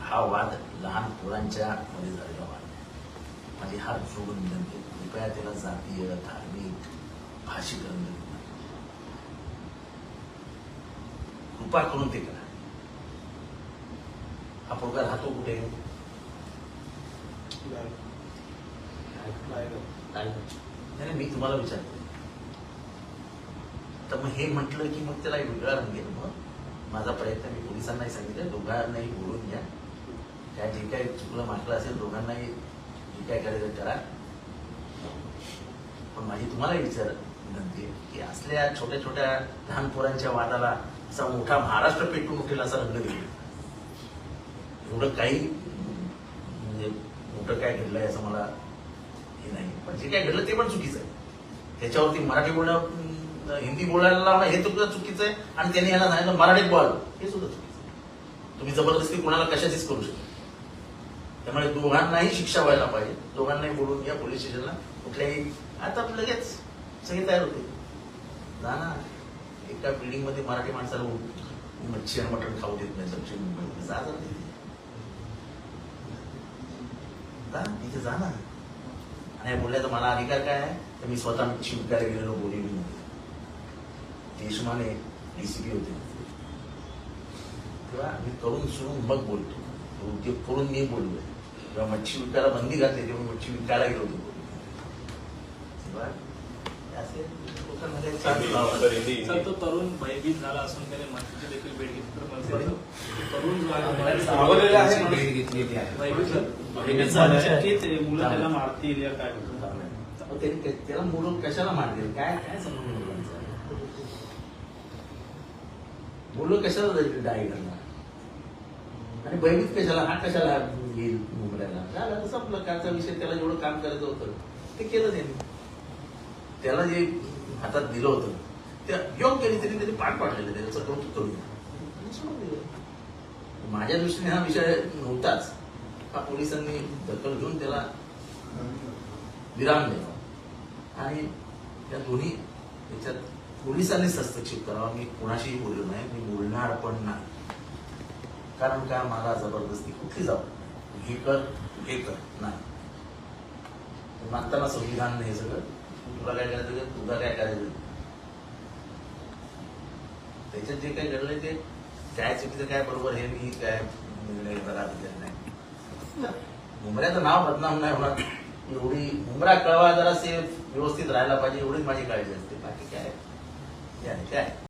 हा वाद लहान पोरांच्या मध्ये म्हणजे झालेला वाद आहे. माझी हात जोडून विनंती कृपया त्याला जातीय धार्मिक भाषिक देऊ कृपा करून ते करा हा पोरगा राहतो कुठे नाही, नाही, मी तुम्हाला विचारतो तर मग हे म्हटलं की मग त्याला वेगळा रंग येतो मग. माझा प्रयत्न मी पोलिसांनाही सांगितलं दोघांनाही बोलून घ्या. काय जे काय चुकलं मागलं असेल दोघांनाही जे काय करायचं करा. पण माझी तुम्हाला विचार विनंती आहे की असल्या छोट्या छोट्या लहान पोरांच्या वादाला असा मोठा महाराष्ट्र पेटून उठेल असा रंग देईल. एवढं काही म्हणजे मोठं काय घडलंय असं मला हे नाही. पण जे काय घडलं ते पण चुकीचं आहे. त्याच्यावरती मराठी बोलणं हिंदी बोलायला लावणं हे सुद्धा चुकीचं आहे आणि त्यांनी याला सांगितलं मराठीत बोल. हे सुद्धा चुकीचं आहे. तुम्ही जबरदस्ती कोणाला कशाचीच करू शकता त्यामुळे दोघांनाही शिक्षा व्हायला पाहिजे. दोघांनाही बोलून घ्या पोलीस स्टेशनला. कुठल्याही आता लगेच सगळे तयार होते जा ना. एका बिल्डिंगमध्ये मराठी माणसाला मच्छी आणि मटण खाऊ देत नाही दक्षिण मुंबईमध्ये. जा जा तिथे जा ना. आणि बोलल्या तर मला अधिकार काय आहे? तर मी स्वतः मच्छी गेलेलो बोरिवलीमध्ये देशमाने डीसीपी होते. तेव्हा मी करून सुरून मग बोलतो. तो उद्योग करून मी बोललोय जेव्हा मच्छी विकायला बंदी घातली तेव्हा मी मच्छी विकायला गेलो होतो. तेव्हा हे तो तरुण भयभीत झाला असून त्याने मातीची देखील भेट घेतली. तरुण हे मुलं त्याला मारतील या काय ते- त्याला मुलं कशाला मारतील? काय काय समजून मुलं कशाला जाईल डाय करणार? आणि बहिणीत कशाला हा कशाला येईल मुंबईला? झालं संपलं. कालचा विषय त्याला जेवढं काम करायचं होतं ते केलं त्यांनी. त्याला जे हातात दिलं होतं ते योग्य रीतीने त्यांनी पाठ पाडलेलं त्याचं कौतुक करून सोडून दिलं. माझ्या दृष्टीने हा विषय नव्हताच. हा पोलिसांनी दखल घेऊन त्याला विराम द्यावा आणि या दोन्ही याच्यात पोलिसांनीच हस्तक्षेप करावा मी कुणाशीही बोललो नाही. मी बोलणार पण नाही. कारण का? मला जबरदस्ती कुठली जाऊ? हे कर हे कर. नाही. मागताना संविधान नाही सगळं. तुला काय करायचं तुला काय करायचं त्याच्यात जे काही घडलंय ते काय चुकीचं काय बरोबर हे मी काय निर्णय घेताना नाही. मुंबऱ्याचं नाव बदनाम नाही होणार. एवढी मुंबरा कळवा जरा सेफ व्यवस्थित राहायला पाहिजे. एवढीच माझी काळजी असते. बाकी काय? काय काय